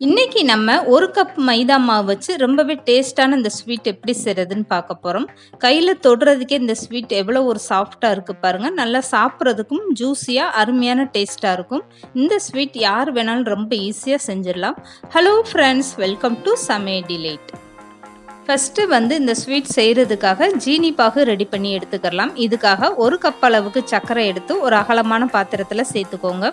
நம்ம ஒரு கப் மைதா மாவு வச்சு ரொம்பவே டேஸ்டான இந்த ஸ்வீட் எப்படி செய்கிறதுன்னு பார்க்க போகிறோம் கையில் தொடுறதுக்கே இந்த ஸ்வீட் எவ்வளோ ஒரு சாஃப்டாக இருக்குது பாருங்கள் நல்லா சாப்பிட்றதுக்கும் ஜூஸியாக அருமையான டேஸ்ட்டாக இருக்கும். இந்த ஸ்வீட் யார் வேணாலும் ரொம்ப ஈஸியாக செஞ்சிடலாம். ஹலோ ஃப்ரெண்ட்ஸ் வெல்கம் டு சமே டிலேட் ஃபஸ்ட்டு வந்து இந்த ஸ்வீட் செய்கிறதுக்காக ஜீனி பாகு ரெடி பண்ணி எடுத்துக்கலாம் இதுக்காக ஒரு கப் அளவுக்கு சர்க்கரை எடுத்து ஒரு அகலமான பாத்திரத்தில் சேர்த்துக்கோங்க.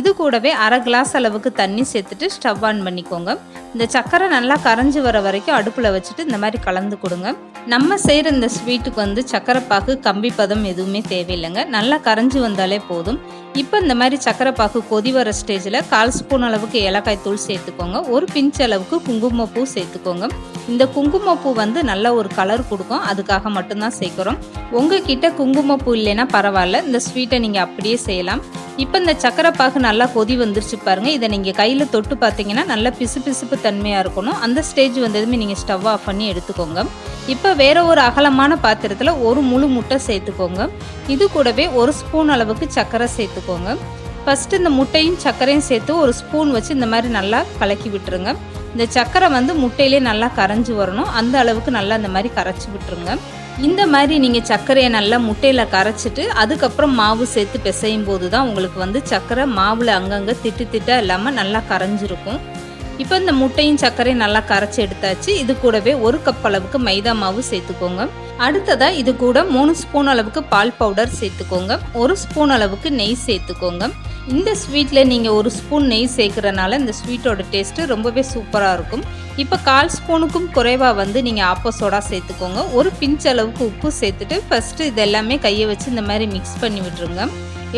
இது கூடவே அரை கிளாஸ் அளவுக்கு தண்ணி சேர்த்துட்டு ஸ்டவ் ஆன் பண்ணிக்கோங்க. இந்த சர்க்கரை நல்லா கரைஞ்சி வர வரைக்கும் அடுப்பில் வச்சுட்டு இந்த மாதிரி கலந்து கொடுங்க. நம்ம செய்கிற இந்த ஸ்வீட்டுக்கு வந்து சர்க்கரை பாகு கம்பி பதம் எதுவுமே தேவையில்லைங்க. நல்லா கரைஞ்சி வந்தாலே போதும். இப்போ இந்த மாதிரி சர்க்கரை பாகு கொதி வர ஸ்டேஜில் கால் ஸ்பூன் அளவுக்கு ஏலக்காய் தூள் சேர்த்துக்கோங்க. ஒரு பிஞ்ச் அளவுக்கு குங்குமப்பூ சேர்த்துக்கோங்க. இந்த குங்குமப்பூ வந்து நல்ல ஒரு கலர் கொடுக்கும். அதுக்காக மட்டும்தான் சேர்க்குறோம். உங்ககிட்ட குங்குமப்பூ இல்லைன்னா பரவாயில்ல. இந்த ஸ்வீட்டை நீங்கள் அப்படியே செய்யலாம். இப்போ இந்த சக்கரை பாகு நல்லா கொதி வந்துருச்சு பாருங்க. இதை நீங்கள் கையில் தொட்டு பார்த்தீங்கன்னா நல்லா பிசு பிசுப்பு தன்மையாக இருக்கணும். அந்த ஸ்டேஜ் வந்ததுமே நீங்கள் ஸ்டவ் ஆஃப் பண்ணி எடுத்துக்கோங்க. இப்போ வேற ஒரு அகலமான பாத்திரத்தில் ஒரு முழு முட்டை சேர்த்துக்கோங்க. இது கூடவே ஒரு ஸ்பூன் அளவுக்கு சர்க்கரை சேர்த்துக்கோங்க. ஃபஸ்ட்டு இந்த முட்டையும் சர்க்கரையும் சேர்த்து ஒரு ஸ்பூன் வச்சு இந்த மாதிரி நல்லா கலக்கி விட்டுருங்க. இந்த சக்கரை வந்து முட்டையிலே நல்லா கரைஞ்சி வரணும். அந்த அளவுக்கு நல்லா அந்த மாதிரி கரைச்சி விட்டுருங்க. இந்த மாதிரி நீங்கள் சர்க்கரையை நல்லா முட்டையில் கரைச்சிட்டு அதுக்கப்புறம் மாவு சேர்த்து பிசையும் போது தான் உங்களுக்கு வந்து சர்க்கரை மாவில் அங்கங்கே திட்டு திட்டாக இல்லாமல் நல்லா கரைஞ்சிருக்கும். இப்போ இந்த முட்டையும் சர்க்கரையும் நல்லா கரைச்சி எடுத்தாச்சு. இது கூடவே ஒரு கப் அளவுக்கு மைதா மாவு சேர்த்துக்கோங்க. அடுத்ததாக இது கூட மூணு ஸ்பூன் அளவுக்கு பால் பவுடர் சேர்த்துக்கோங்க. ஒரு ஸ்பூன் அளவுக்கு நெய் சேர்த்துக்கோங்க. இந்த ஸ்வீட்டில் நீங்கள் ஒரு ஸ்பூன் நெய் சேர்க்குறனால இந்த ஸ்வீட்டோட டேஸ்ட்டு ரொம்பவே சூப்பராக இருக்கும். இப்போ கால் ஸ்பூனுக்கும் குறைவாக வந்து நீங்கள் ஆப்போ சோடா சேர்த்துக்கோங்க. ஒரு பிஞ்ச் அளவுக்கு உப்பு சேர்த்துட்டு ஃபஸ்ட்டு இது எல்லாமே கையை வச்சு இந்த மாதிரி மிக்ஸ் பண்ணி விட்டுருங்க.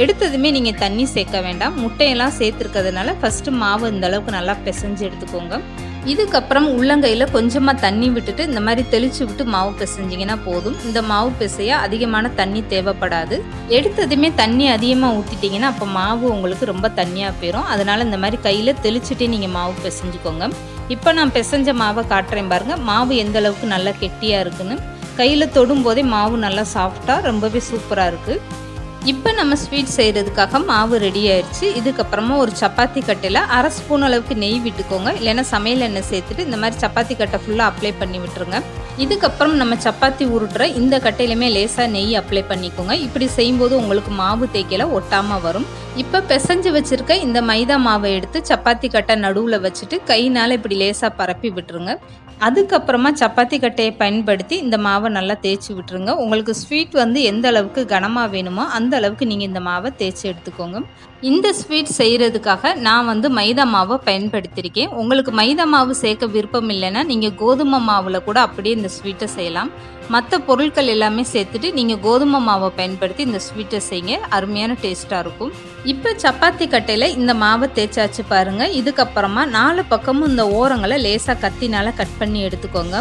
எடுத்ததுமே நீங்கள் தண்ணி சேர்க்க வேண்டாம். முட்டையெல்லாம் சேர்த்துருக்கிறதுனால ஃபஸ்ட்டு மாவு இந்த அளவுக்கு நல்லா பிசைஞ்சு எடுத்துக்கோங்க. இதுக்கப்புறம் உள்ளங்கையில் கொஞ்சமாக தண்ணி விட்டுட்டு இந்த மாதிரி தெளிச்சு விட்டு மாவு பிசைஞ்சிங்கன்னா போதும். இந்த மாவு பிசைய அதிகமான தண்ணி தேவைப்படாது. எடுத்ததுமே தண்ணி அதிகமாக ஊற்றிட்டிங்கன்னா அப்போ மாவு உங்களுக்கு ரொம்ப தண்ணியாக போயிடும் அதனால் இந்த மாதிரி கையில் தெளிச்சுட்டே நீங்கள் மாவு பிசைஞ்சுக்கோங்க. இப்போ நான் பிசைஞ்ச மாவை காட்டுறேன் பாருங்கள் மாவு எந்த அளவுக்கு நல்லா கெட்டியாக இருக்குன்னு. கையில் தொடும் போதே மாவு நல்லா சாஃப்டாக ரொம்பவே சூப்பராக இருக்குது இப்போ நம்ம ஸ்வீட் செய்கிறதுக்காக மாவு ரெடி ஆயிடுச்சு. இதுக்கப்புறமா ஒரு சப்பாத்தி கட்டையில் அரை ஸ்பூன் அளவுக்கு நெய் விட்டுக்கோங்க. இல்லைன்னா சமையல் எண்ணெய் சேர்த்துட்டு இந்த மாதிரி சப்பாத்தி கட்டை ஃபுல்லாக அப்ளை பண்ணி விட்டுருங்க. இதுக்கப்புறம் நம்ம சப்பாத்தி உருட்டுற இந்த கட்டையிலுமே லேசாக நெய் அப்ளை பண்ணிக்கோங்க. இப்படி செய்யும்போது உங்களுக்கு மாவு தேய்க்கல ஒட்டாமல் வரும். இப்போ பிசைஞ்சு வச்சுருக்க இந்த மைதா மாவை எடுத்து சப்பாத்தி கட்டை நடுவில் வச்சுட்டு கையினால் இப்படி லேசாக பரப்பி விட்டுருங்க. அதுக்கப்புறமா சப்பாத்தி கட்டையை பயன்படுத்தி இந்த மாவை நல்லா தேய்ச்சி விட்டுருங்க. உங்களுக்கு ஸ்வீட் வந்து எந்த அளவுக்கு கனமாக வேணுமோ அந்த அளவுக்கு நீங்கள் இந்த மாவை தேய்ச்சி எடுத்துக்கோங்க. இந்த ஸ்வீட் செய்கிறதுக்காக நான் வந்து மைதா மாவை பயன்படுத்தியிருக்கேன். உங்களுக்கு மைதா மாவு சேர்க்க விருப்பம் இல்லைன்னா நீங்கள் கோதுமை மாவில் கூட அப்படியே இந்த ஸ்வீட்டை செய்யலாம். மற்ற பொருட்கள் எல்லாமே சேர்த்துட்டு நீங்கள் கோதுமை மாவை பயன்படுத்தி இந்த ஸ்வீட்டை செய்யுங்க. அருமையான டேஸ்ட்டாக இருக்கும். இப்போ சப்பாத்தி கட்டையில் இந்த மாவை தேய்ச்சாச்சு பாருங்கள் இதுக்கப்புறமா நாலு பக்கமும் இந்த ஓரங்களை லேசாக கத்தினால் கட் பண்ணி எடுத்துக்கோங்க.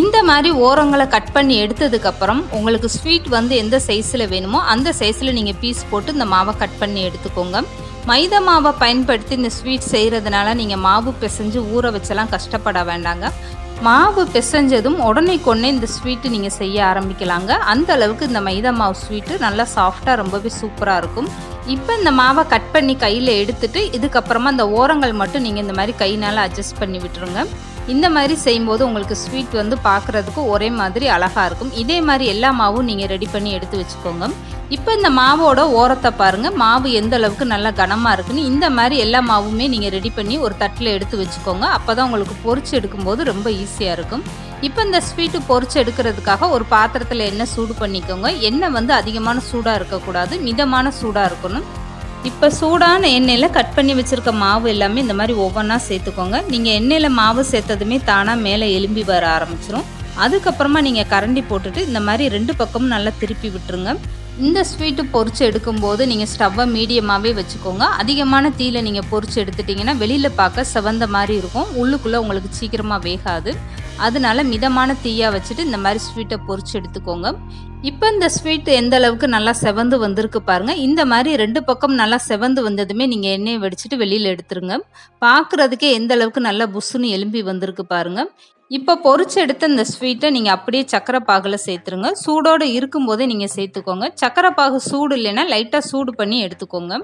இந்த மாதிரி ஓரங்களை கட் பண்ணி எடுத்ததுக்கப்புறம் உங்களுக்கு ஸ்வீட் வந்து எந்த சைஸில் வேணுமோ அந்த சைஸில் நீங்கள் பீஸ் போட்டு இந்த மாவை கட் பண்ணி எடுத்துக்கோங்க. மைதா மாவை பயன்படுத்தி இந்த ஸ்வீட் செய்கிறதுனால நீங்கள் மாவு பிசைஞ்சு ஊற வச்செல்லாம் கஷ்டப்பட வேண்டாங்க. மாவு பிசைஞ்சதும் உடனே கொண்டே இந்த ஸ்வீட்டு நீங்கள் செய்ய ஆரம்பிக்கலாங்க. அந்த அளவுக்கு இந்த மைதா மாவு ஸ்வீட்டு நல்லா சாஃப்டாக ரொம்பவே சூப்பராக இருக்கும். இப்போ இந்த மாவை கட் பண்ணி கையில் எடுத்துட்டு இதுக்கப்புறமா இந்த ஓரங்கள் மட்டும் நீங்கள் இந்த மாதிரி கையினால் அட்ஜஸ்ட் பண்ணி விட்டுருங்க. இந்த மாதிரி செய்யும்போது உங்களுக்கு ஸ்வீட் வந்து பார்க்குறதுக்கு ஒரே மாதிரி அழகாக இருக்கும். இதே மாதிரி எல்லா மாவும் நீங்கள் ரெடி பண்ணி எடுத்து வச்சுக்கோங்க. இப்போ இந்த மாவோட ஓரத்தை பாருங்கள் மாவு எந்த அளவுக்கு நல்லா கனமாக இருக்குன்னு இந்த மாதிரி எல்லா மாவுமே நீங்கள் ரெடி பண்ணி ஒரு தட்டில் எடுத்து வச்சுக்கோங்க. அப்போ தான் உங்களுக்கு பொறிச்சு எடுக்கும்போது ரொம்ப ஈஸியாக இருக்கும். இப்போ இந்த ஸ்வீட்டு பொறிச்சு எடுக்கிறதுக்காக ஒரு பாத்திரத்தில் எண்ணெய் சூடு பண்ணிக்கோங்க. எண்ணெய் வந்து அதிகமான சூடாக இருக்கக்கூடாது. மிதமான சூடாக இருக்கணும். இப்போ சூடான எண்ணெயில் கட் பண்ணி வச்சுருக்க மாவு எல்லாமே இந்த மாதிரி ஒவ்வொன்றா சேர்த்துக்கோங்க. நீங்கள் எண்ணெயில் மாவு சேர்த்ததுமே தானாக மேலே எலும்பி வர ஆரம்பிச்சிரும். அதுக்கப்புறமா நீங்கள் கரண்டி போட்டுட்டு இந்த மாதிரி ரெண்டு பக்கமும் நல்லா திருப்பி விட்டுருங்க. இந்த ஸ்வீட்டு பொறிச்சு எடுக்கும்போது நீங்கள் ஸ்டவ்வை மீடியமாகவே வச்சுக்கோங்க. அதிகமான தீயில் நீங்கள் பொறிச்சு எடுத்துட்டிங்கன்னா வெளியில் பார்க்க செவந்த மாதிரி இருக்கும். உள்ளுக்குள்ளே உங்களுக்கு சீக்கிரமாக வேகாது. அதனால மிதமான தீயாக வச்சுட்டு இந்த மாதிரி ஸ்வீட்டை பொறிச்சு எடுத்துக்கோங்க. இப்போ இந்த ஸ்வீட் எந்த அளவுக்கு நல்லா செவந்து வந்திருக்கு பாருங்க. இந்த மாதிரி ரெண்டு பக்கம் நல்லா செவந்து வந்ததுமே நீங்கள் எண்ணெயை வடிச்சிட்டு வெளியில் எடுத்துருங்க. பார்க்குறதுக்கே எந்த அளவுக்கு நல்லா புஷ்ஷுன்னு எலும்பி வந்திருக்கு பாருங்க. இப்போ பொறிச்சு எடுத்த இந்த ஸ்வீட்டை நீங்கள் அப்படியே சக்கரை பாகில் சேர்த்துருங்க. சூடோடு இருக்கும்போதே நீங்கள் சேர்த்துக்கோங்க. சக்கரை பாகு சூடு இல்லைன்னா லைட்டாக சூடு பண்ணி எடுத்துக்கோங்க.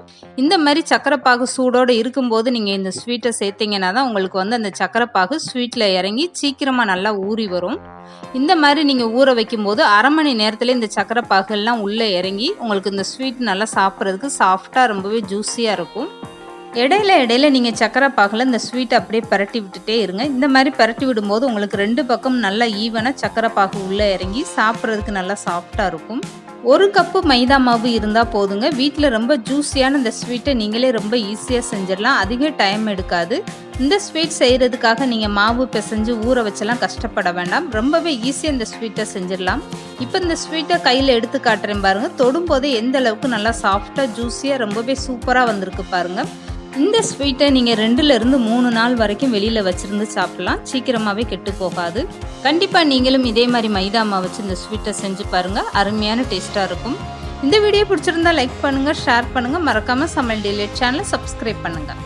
இந்த மாதிரி சக்கரை பாகு சூடோடு இருக்கும்போது நீங்கள் இந்த ஸ்வீட்டை சேர்த்தீங்கன்னா தான் உங்களுக்கு வந்து அந்த சக்கரை பாகு ஸ்வீட்டில் இறங்கி சீக்கிரமாக நல்லா ஊறி வரும். இந்த மாதிரி நீங்கள் ஊற வைக்கும்போது அரை மணி நேரத்தில் இந்த சக்கரை பாகுலாம் உள்ளே இறங்கி உங்களுக்கு இந்த ஸ்வீட் நல்லா சாப்பிட்றதுக்கு சாஃப்டாக ரொம்பவே ஜூஸியாக இருக்கும். இடையில இடையில நீங்கள் சக்கரை பாகில் இந்த ஸ்வீட்டை அப்படியே பரட்டி விட்டுட்டே இருங்க. இந்த மாதிரி பரட்டி விடும்போது உங்களுக்கு ரெண்டு பக்கம் நல்லா ஈவனாக சக்கரை பாகு உள்ளே இறங்கி சாப்பிட்றதுக்கு நல்லா சாஃப்டாக இருக்கும். ஒரு கப்பு மைதா மாவு இருந்தால் போதுங்க. வீட்டில் ரொம்ப ஜூஸியான இந்த ஸ்வீட்டை நீங்களே ரொம்ப ஈஸியாக செஞ்சிடலாம். அதிக டைம் எடுக்காது. இந்த ஸ்வீட் செய்கிறதுக்காக நீங்கள் மாவு பிசைஞ்சு ஊற வச்செல்லாம் கஷ்டப்பட வேண்டாம். ரொம்பவே ஈஸியாக இந்த ஸ்வீட்டை செஞ்சிடலாம். இப்போ இந்த ஸ்வீட்டை கையில் எடுத்து காட்டுறேன் பாருங்கள் தொடும்போதே எந்த அளவுக்கு நல்லா சாஃப்டாக ஜூஸியாக ரொம்பவே சூப்பராக வந்திருக்கு பாருங்கள் இந்த ஸ்வீட்டை நீங்கள் ரெண்டுலேருந்து மூணு நாள் வரைக்கும் வெளியில் வச்சுருந்து சாப்பிட்லாம். சீக்கிரமாகவே கெட்டு போகாது. கண்டிப்பாக நீங்களும் இதே மாதிரி மைதா மாவு வச்சு இந்த ஸ்வீட்டை செஞ்சு பாருங்கள் அருமையான டேஸ்ட்டாக இருக்கும். இந்த வீடியோ பிடிச்சிருந்தா லைக் பண்ணுங்கள் ஷேர் பண்ணுங்கள் மறக்காமல் சமையல் டிலேட் சேனலை சப்ஸ்கிரைப் பண்ணுங்கள்